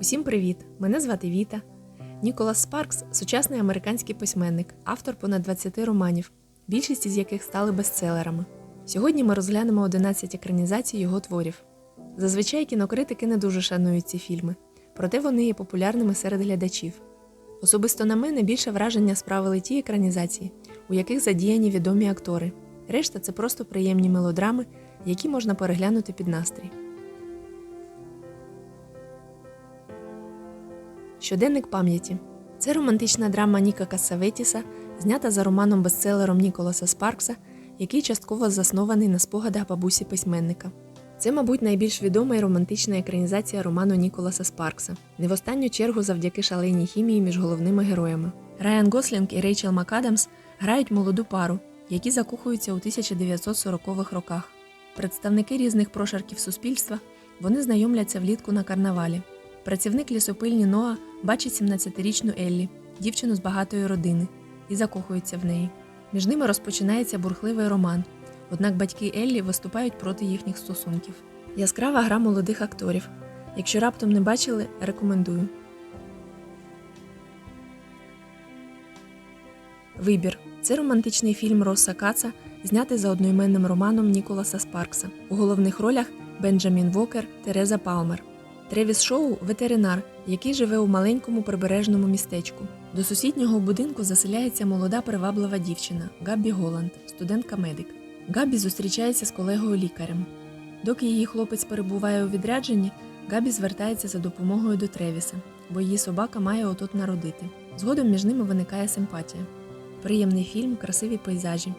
Усім привіт! Мене звати Віта. Ніколас Спаркс сучасний американський письменник, автор понад 20 романів, більшість із яких стали бестселерами. Сьогодні ми розглянемо 11 екранізацій його творів. Зазвичай кінокритики не дуже шанують ці фільми, проте вони є популярними серед глядачів. Особисто на мене більше враження справили ті екранізації, у яких задіяні відомі актори. Решта це просто приємні мелодрами, які можна переглянути під настрій. Щоденник пам'яті це романтична драма Ніка Касаветіса, знята за романом бестселером Ніколаса Спаркса, який частково заснований на спогадах бабусі письменника. Це, мабуть, найбільш відома і романтична екранізація роману Ніколаса Спаркса, не в останню чергу завдяки шаленій хімії між головними героями. Райан Гослінг і Рейчел МакАдамс грають молоду пару, які закохуються у 1940-х роках. Представники різних прошарків суспільства вони знайомляться влітку на карнавалі. Працівник лісопильні Ноа бачить 17-річну Еллі, дівчину з багатої родини, і закохується в неї. Між ними розпочинається бурхливий роман. Однак батьки Еллі виступають проти їхніх стосунків. Яскрава гра молодих акторів. Якщо раптом не бачили, рекомендую. Вибір це романтичний фільм Росса Каца, знятий за одноіменним романом Ніколаса Спаркса. У головних ролях Бенджамін Вокер, Тереза Палмер. Тревіс Шоу ветеринар, який живе у маленькому прибережному містечку. До сусіднього будинку заселяється молода приваблива дівчина Габбі Голланд, студентка медик. Габбі зустрічається з колегою лікарем. Доки її хлопець перебуває у відрядженні, Габі звертається за допомогою до Тревіса, бо її собака має отот народити. Згодом між ними виникає симпатія. Приємний фільм, красиві пейзажі.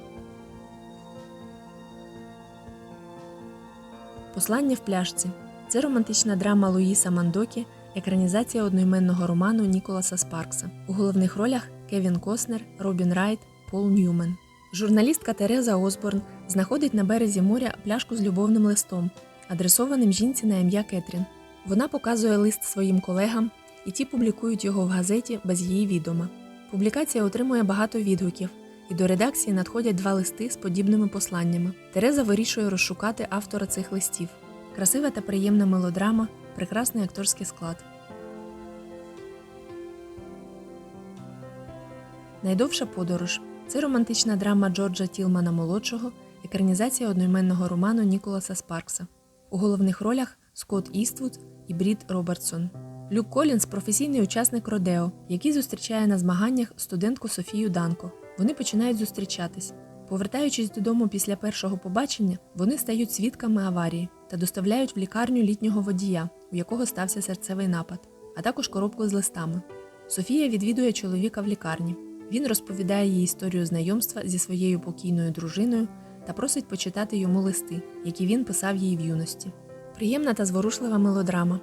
Послання в пляшці. Це романтична драма Луїса Мандокі, екранізація одноіменного роману Ніколаса Спаркса. У головних ролях Кевін Коснер, Робін Райт, Пол Ньюмен. Журналістка Тереза Осборн знаходить на березі моря пляшку з любовним листом, адресованим жінці на ім'я Кетрін. Вона показує лист своїм колегам, і ті публікують його в газеті без її відома. Публікація отримує багато відгуків, і до редакції надходять два листи з подібними посланнями. Тереза вирішує розшукати автора цих листів. Красива та приємна мелодрама, прекрасний акторський склад. Найдовша подорож це романтична драма Джорджа Тілмана молодшого, екранізація одноіменного роману Ніколаса Спаркса. У головних ролях Скотт Іствуд і Брід Робертсон. Люк Колінс професійний учасник Родео, який зустрічає на змаганнях студентку Софію Данко. Вони починають зустрічатись. Повертаючись додому після першого побачення, вони стають свідками аварії та доставляють в лікарню літнього водія, у якого стався серцевий напад, а також коробку з листами. Софія відвідує чоловіка в лікарні. Він розповідає їй історію знайомства зі своєю покійною дружиною та просить почитати йому листи, які він писав їй в юності. Приємна та зворушлива мелодрама.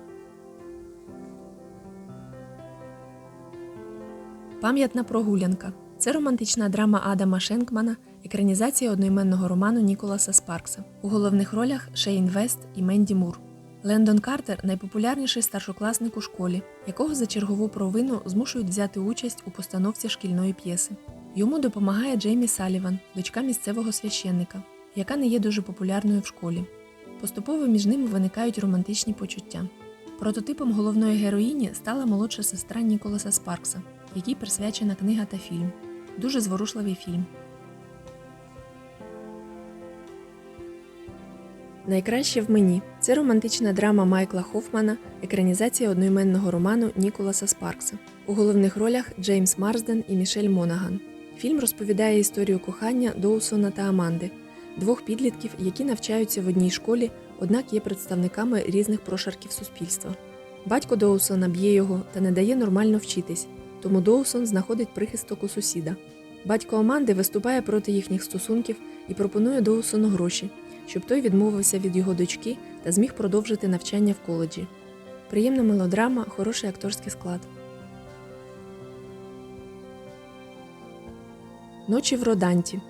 Пам'ятна прогулянка. Це романтична драма Адама Шенкмана, екранізація одноіменного роману Ніколаса Спаркса. У головних ролях Шейн Вест і Менді Мур. Лендон Картер найпопулярніший старшокласник у школі, якого за чергову провину змушують взяти участь у постановці шкільної п'єси. Йому допомагає Джеймі Саліван, дочка місцевого священника, яка не є дуже популярною в школі. Поступово між ними виникають романтичні почуття. Прототипом головної героїні стала молодша сестра Ніколаса Спаркса, якій присвячена книга та фільм. Дуже зворушливий фільм. Найкраще в мені це романтична драма Майкла Хофмана, екранізація одноіменного роману Ніколаса Спаркса. У головних ролях Джеймс Марсден і Мішель Монаган. Фільм розповідає історію кохання Доусона та Аманди, двох підлітків, які навчаються в одній школі, однак є представниками різних прошарків суспільства. Батько Доусона б'є його та не дає нормально вчитись, тому Доусон знаходить прихисток у сусіда. Батько Аманди виступає проти їхніх стосунків і пропонує Доусону гроші, щоб той відмовився від його дочки та зміг продовжити навчання в коледжі. Приємна мелодрама, хороший акторський склад. Ночі в Роданті.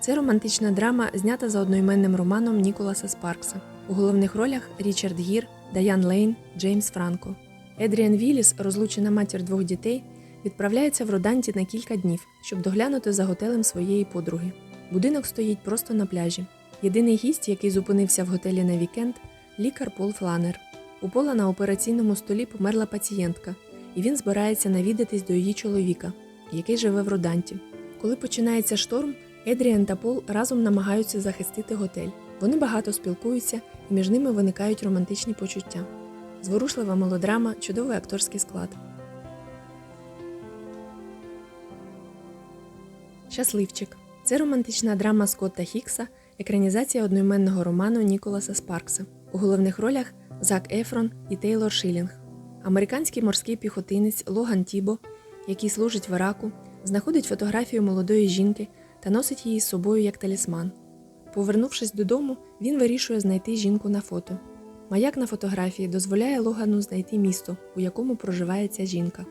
Це романтична драма, знята за одноіменним романом Ніколаса Спаркса. У головних ролях Річард Гір, Даян Лейн, Джеймс Франко. Едріан Віліс, розлучена матір двох дітей, відправляється в Роданті на кілька днів, щоб доглянути за готелем своєї подруги. Будинок стоїть просто на пляжі. Єдиний гість, який зупинився в готелі на вікенд, лікар Пол Фланер. У Пола на операційному столі померла пацієнтка, і він збирається навідатись до її чоловіка, який живе в Роданті. Коли починається шторм, Едріан та Пол разом намагаються захистити готель. Вони багато спілкуються, і між ними виникають романтичні почуття. Зворушлива мелодрама, чудовий акторський склад. Щасливчик це романтична драма Скотта Хікса, екранізація одноіменного роману Ніколаса Спаркса. У головних ролях Зак Ефрон і Тейлор Шилінг. Американський морський піхотинець Логан Тібо, який служить в Іраку, знаходить фотографію молодої жінки та носить її з собою як талісман. Повернувшись додому, він вирішує знайти жінку на фото. Маяк на фотографії дозволяє Логану знайти місто, у якому проживає ця жінка.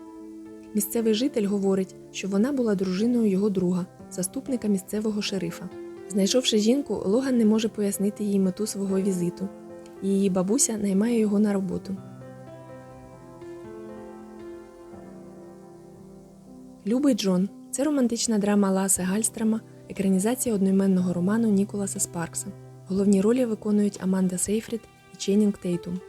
Місцевий житель говорить, що вона була дружиною його друга, заступника місцевого шерифа. Знайшовши жінку, Логан не може пояснити їй мету свого візиту. Її бабуся наймає його на роботу. Любий Джон це романтична драма Ласе Гальстрама, екранізація одноіменного роману Ніколаса Спаркса. Головні ролі виконують Аманда Сейфрід і Ченнінг Тейтум.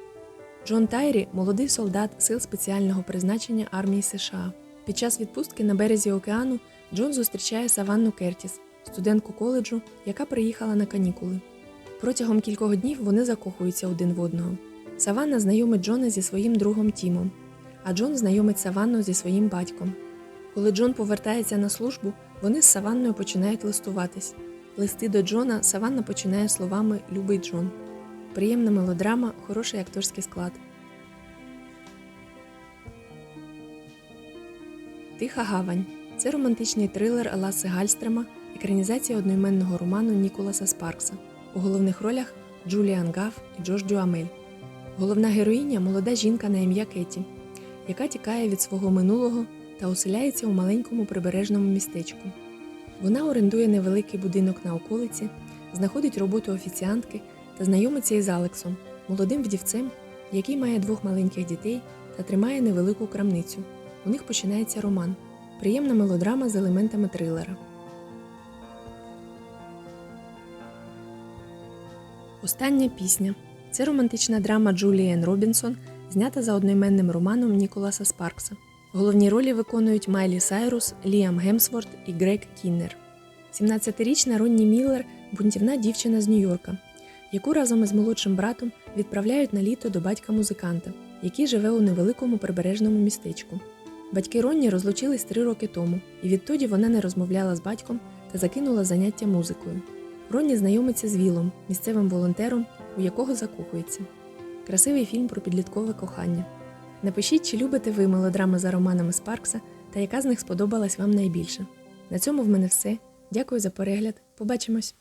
Джон Тайрі молодий солдат сил спеціального призначення армії США. Під час відпустки на березі океану Джон зустрічає Саванну Кертіс, студентку коледжу, яка приїхала на канікули. Протягом кількох днів вони закохуються один в одного. Саванна знайомить Джона зі своїм другом Тімом, а Джон знайомить Саванну зі своїм батьком. Коли Джон повертається на службу, вони з Саванною починають листуватись. Листи до Джона Саванна починає словами Любий Джон. Приємна мелодрама, хороший акторський склад. Тиха гавань це романтичний трилер Ласи Гальстрема, екранізація одноіменного роману Ніколаса Спаркса. У головних ролях Джуліан Гаф і Джош Дюамель. Головна героїня молода жінка на ім'я Кеті, яка тікає від свого минулого та оселяється у маленькому прибережному містечку. Вона орендує невеликий будинок на околиці, знаходить роботу офіціантки та знайомиться із Алексом, молодим вдівцем, який має двох маленьких дітей та тримає невелику крамницю. У них починається роман. Приємна мелодрама з елементами трилера. Остання пісня це романтична драма Джуліен Робінсон, знята за одноіменним романом Ніколаса Спаркса. Головні ролі виконують Майлі Сайрус, Ліам Гемсворт і Грег Кіннер. 17-річна Ронні Міллер бунтівна дівчина з Нью-Йорка, яку разом із молодшим братом відправляють на літо до батька музиканта, який живе у невеликому прибережному містечку. Батьки Ронні розлучились три роки тому, і відтоді вона не розмовляла з батьком та закинула заняття музикою. Ронні знайомиться з Вілом, місцевим волонтером, у якого закохується. Красивий фільм про підліткове кохання. Напишіть, чи любите ви мелодрами за романами Спаркса та яка з них сподобалась вам найбільше. На цьому в мене все. Дякую за перегляд. Побачимось!